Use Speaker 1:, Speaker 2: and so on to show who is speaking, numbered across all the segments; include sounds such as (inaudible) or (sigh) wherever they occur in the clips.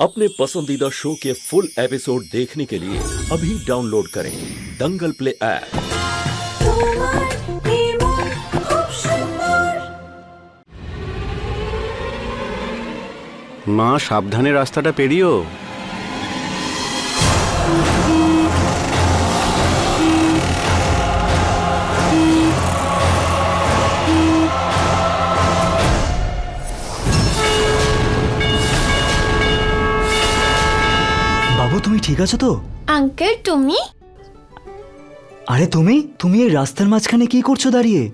Speaker 1: अपने पसंदीदा शो के फुल एपिसोड देखने के लिए अभी डाउनलोड करें दंगल प्ले ऐप
Speaker 2: তোমার নির্মল খুব সুন্দর
Speaker 3: মা সাবধানে রাস্তাটা পেরিও
Speaker 4: ঠিক আছো তো?
Speaker 5: আঙ্কেল তুমি?
Speaker 4: আরে তুমি? তুমি এই রাস্তার মাঝখানে কি করছ দাঁড়িয়ে?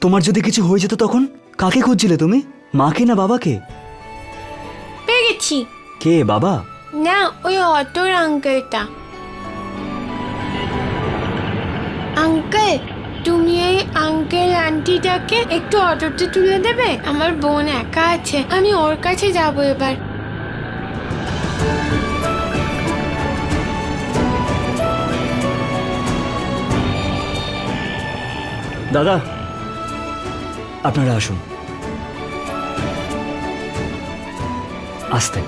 Speaker 4: তোমার যদি কিছু হয়ে যেত তখন কাকে খুঁজছিলে তুমি? মাকে না বাবাকে?
Speaker 5: পেয়ে গেছি
Speaker 4: কে বাবা?
Speaker 5: না ওই অটোর আঙ্কেলটা। আঙ্কেল তুমি এই আঙ্কেল আন্টিটাকে একটু অটোতে তুলে দেবে? আমার বোন একা আছে আমি ওর কাছে যাব এবার।
Speaker 4: দাদা, আপনারা আসুন। আসতে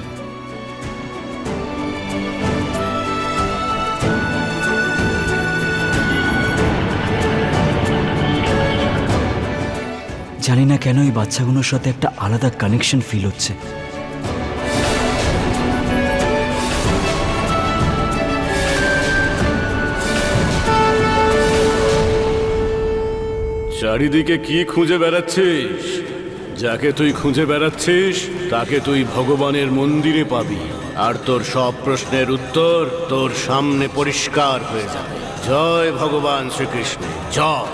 Speaker 4: জানি না কেন এই বাচ্চাগুলোর সাথে একটা আলাদা কানেকশন ফিল হচ্ছে।
Speaker 3: চারিদিকে কি খুঁজে বেড়াচ্ছিস? যাকে তুই খুঁজে বেড়াচ্ছিস, তাকে তুই ভগবানের মন্দিরে পাবি। আর তোর সব প্রশ্নের উত্তর তোর সামনে পরিষ্কার হয়ে যাবে। জয় ভগবান শ্রীকৃষ্ণ, জয়।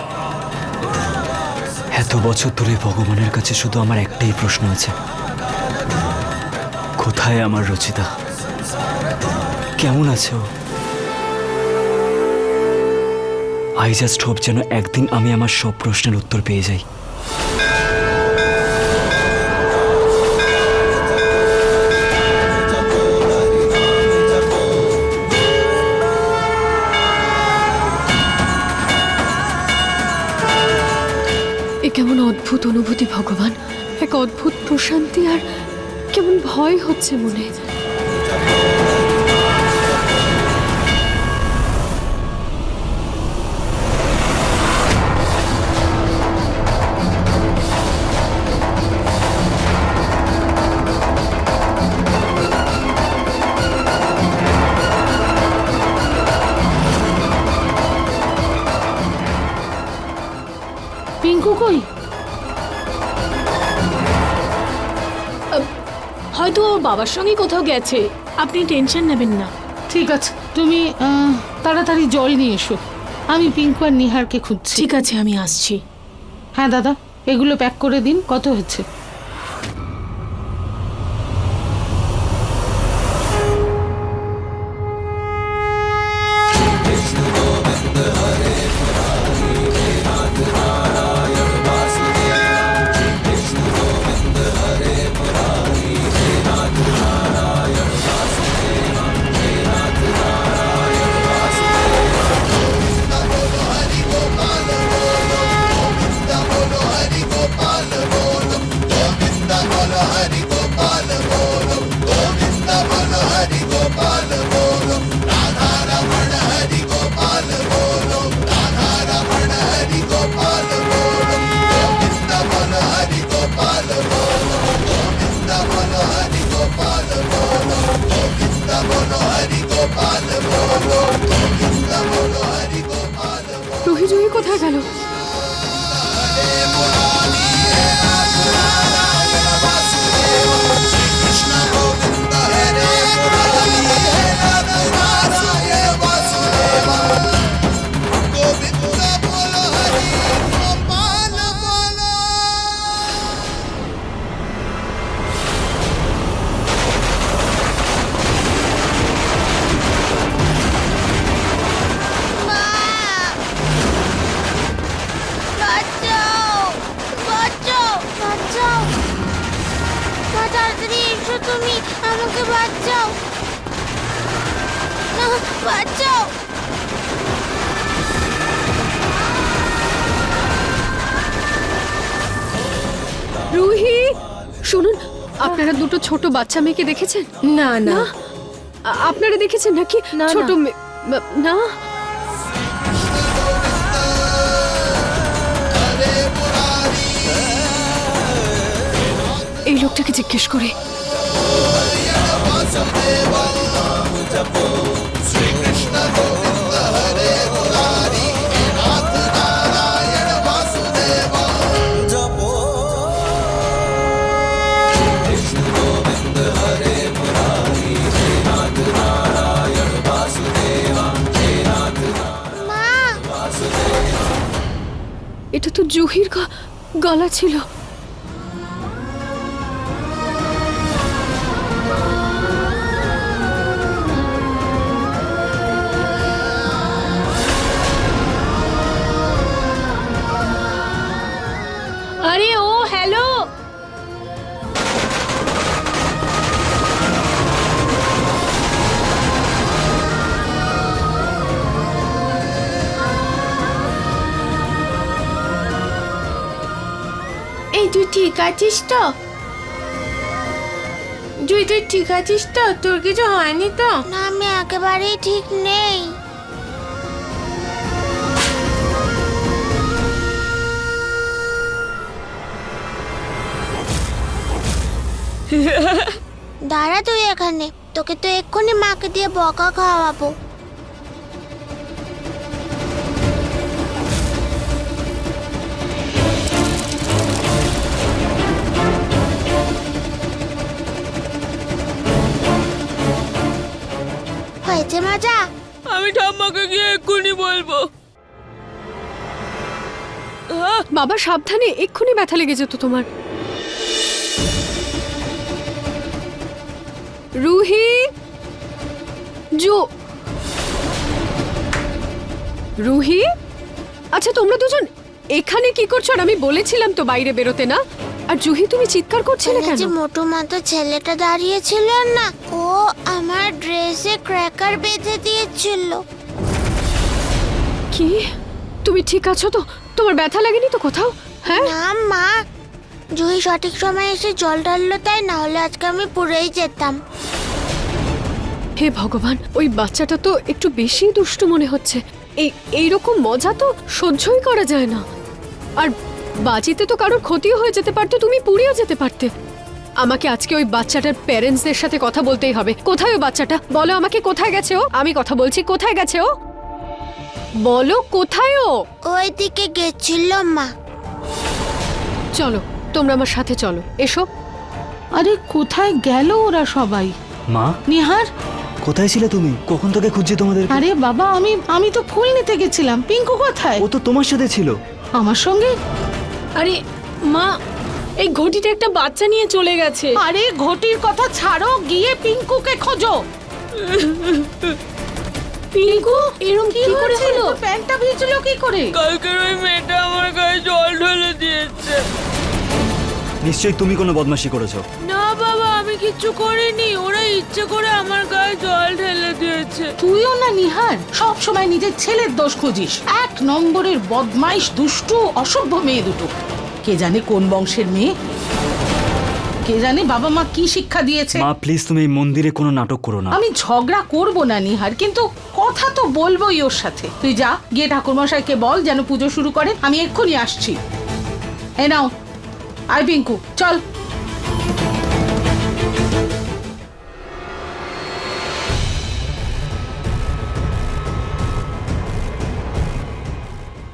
Speaker 4: এত বছর ধরে ভগবানের কাছে শুধু আমার একটাই প্রশ্ন আছে। কোথায় আমার রচিতা? কেমন আছে ও? আই জাস্ট হোপ যেন একদিন আমি আমার সব প্রশ্নের উত্তর পেয়ে যাই।
Speaker 6: এ কেমন অদ্ভুত অনুভূতি, ভগবান। এক অদ্ভুত প্রশান্তি আর কেমন ভয় হচ্ছে মনে। বাবার সঙ্গে কোথাও গেছে। আপনি টেনশন নেবেন না।
Speaker 7: ঠিক আছে তুমি আহ, তাড়াতাড়ি জল নিয়ে এসো। আমি পিঙ্কু আর নিহারকে খুঁজছি।
Speaker 6: ঠিক আছে আমি আসছি।
Speaker 7: হ্যাঁ দাদা এগুলো প্যাক করে দিন কত হচ্ছে
Speaker 6: রুহি জুহি কোথায় গেল
Speaker 5: তুমি আমাকে বাঁচাও। না বাঁচাও।
Speaker 6: রুহি শুনুন আপনারা দুটো ছোট বাচ্চা মেয়েকে দেখেছেন?
Speaker 5: না না।
Speaker 6: আপনারা দেখেছেন নাকি?
Speaker 5: না,
Speaker 6: ছোট মেয়ে না? এই লোকটাকে জিজ্ঞেস করে এটা তো জুহির গলা ছিল।
Speaker 5: ঠিক আছিস তো? তুই তুই ঠিক আছিস তো? তোর কিছু হয়নি তো?
Speaker 8: না আমি একেবারেই ঠিক নেই। (laughs) দাঁড়া তুই এখানে। তোকে তো এক্ষুনি মাকে দিয়ে বকা খাওয়াবো। মজা?
Speaker 5: আমি ঠাম্মাকে গিয়ে এক্ষুনি বলব।
Speaker 6: বাবা সাবধানে এক্ষুনি ব্যথা লেগে যেত তোমার। রুহি! জো! রুহি? আচ্ছা তোমরা দুজন এখানে কি করছ? আর আমি বলেছিলাম তো বাইরে বেরোতে না? আর জুহি তুমি চিৎকার করছিলে কেন
Speaker 8: যে মোটু মাতো ছেলেটা দাঁড়িয়ে দাঁড়িয়েছিল না ও আমার ড্রেসে ক্র্যাকার বেঁধে দিয়েছিল।
Speaker 6: কি? তুমি ঠিক আছো তো? তোমার ব্যথা লাগেনি তো কোথাও? হ্যাঁ?
Speaker 8: না মা। জুই সঠিক সময় এসে জল ঢাললো তাই না হলে আজকে আমি পুরেই যেতাম।
Speaker 6: হে ভগবান ওই বাচ্চাটা তো একটু বেশি দুষ্টু মনে হচ্ছে। এই এইরকম মজা তো সহ্যই করা যায় না। আর বাজিতে তো কারোর ক্ষতিও হয়ে যেতে পারতো তুমি পুড়েও যেতে পারতে। আমাকে আজকে ওই বাচ্চাটার প্যারেন্টসদের সাথে কথা বলতেই হবে। কোথায় ও বাচ্চাটা? বলো আমাকে কোথায় গেছে ও? আমি কথা বলছি কোথায় গেছে ও? বলো কোথায় ও?
Speaker 8: ওই দিকে গেছিল মা।
Speaker 6: চলো তোমরা আমার সাথে চলো। এসো।
Speaker 7: আরে কোথায় গেল ওরা সবাই?
Speaker 4: মা?
Speaker 7: নিহার?
Speaker 4: কোথায় ছিলে তুমি? কখন থেকে খুঁজছি তোমাদের
Speaker 7: আরে বাবা আমি আমি তো ফুল নিতে গেছিলাম। পিঙ্কু কোথায়?
Speaker 4: ও তো তোমার সাথে ছিল।
Speaker 7: আমার সঙ্গে?
Speaker 5: আরে মা এই ঘটিটা একটা বাচ্চা নিয়ে চলে গেছে।
Speaker 7: আরে ঘটির কথা ছাড়ো গিয়ে পিঙ্কুকে খোঁজো।
Speaker 5: পিঙ্কু এরম
Speaker 7: কি করে হলো প্যান্টটা ভিজলো কি করে?
Speaker 5: কালকের ওই মেয়েটা আমার গায়ে জল ঢেলে দিয়েছে।
Speaker 4: নিশ্চয়ই তুমি কোনো বদমাশি করেছ।
Speaker 5: না বাবা আমি কিচ্ছু করিনি। ওরা ইচ্ছে করে আমার গায়ে জল ঢেলে দিয়েছে।
Speaker 7: তুইও না নিহার সব সময় নিজের ছেলের দোষ খুঁজিস। এক নম্বরের বদমাইশ দুষ্টু অসভ্য মেয়ে দুটো। কে জানে কোন বংশের মেয়ে? কে জানে বাবা মা কি শিক্ষা দিয়েছে?
Speaker 4: মা প্লিজ তুমি এই মন্দিরে কোনো নাটক করো না।
Speaker 7: আমি ঝগড়া করব না নিহার কিন্তু কথা তো বলবোই ওর সাথে। তুই যা গিয়ে ঠাকুরমশাইকে বল যেন পুজো শুরু করে আমি এক্ষুনি আসছি। এ নাও আই পিঙ্কু চল।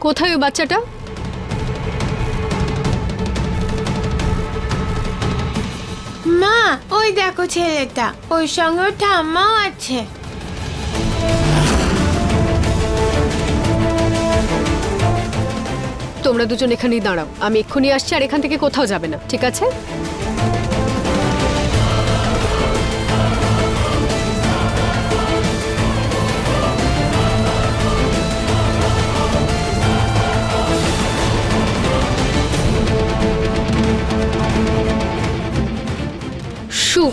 Speaker 6: কোথায় ওই বাচ্চাটা?
Speaker 5: ওই দেখো ছেলেটা ওই সঙ্গে ওর ঠাম্মাও আছে।
Speaker 6: তোমরা দুজন এখানেই দাঁড়াও, আমি এক্ষুনি আসছি আর এখান থেকে কোথাও যাবে না, ঠিক আছে? শু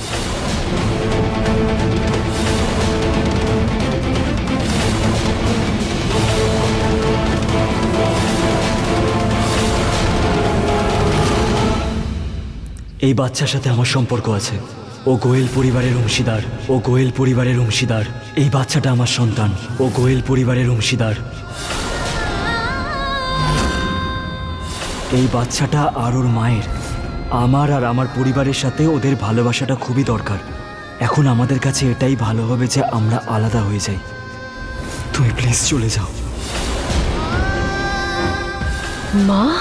Speaker 4: এই বাচ্চার সাথে আমার সম্পর্ক আছে। ও গোয়েল পরিবারের অংশীদার, ও গোয়েল পরিবারের অংশীদার। এই বাচ্চাটা আমার সন্তান, ও গোয়েল পরিবারের অংশীদার। এই বাচ্চাটা আর ওর মায়ের। আমার আর আমার পরিবারের সাথে ওদের ভালোবাসাটা খুবই দরকার। এখন আমাদের কাছে এটাই ভালো হবে যে আমরা আলাদা হয়ে যাই। তুমি প্লিজ চলে যাও।
Speaker 6: মা?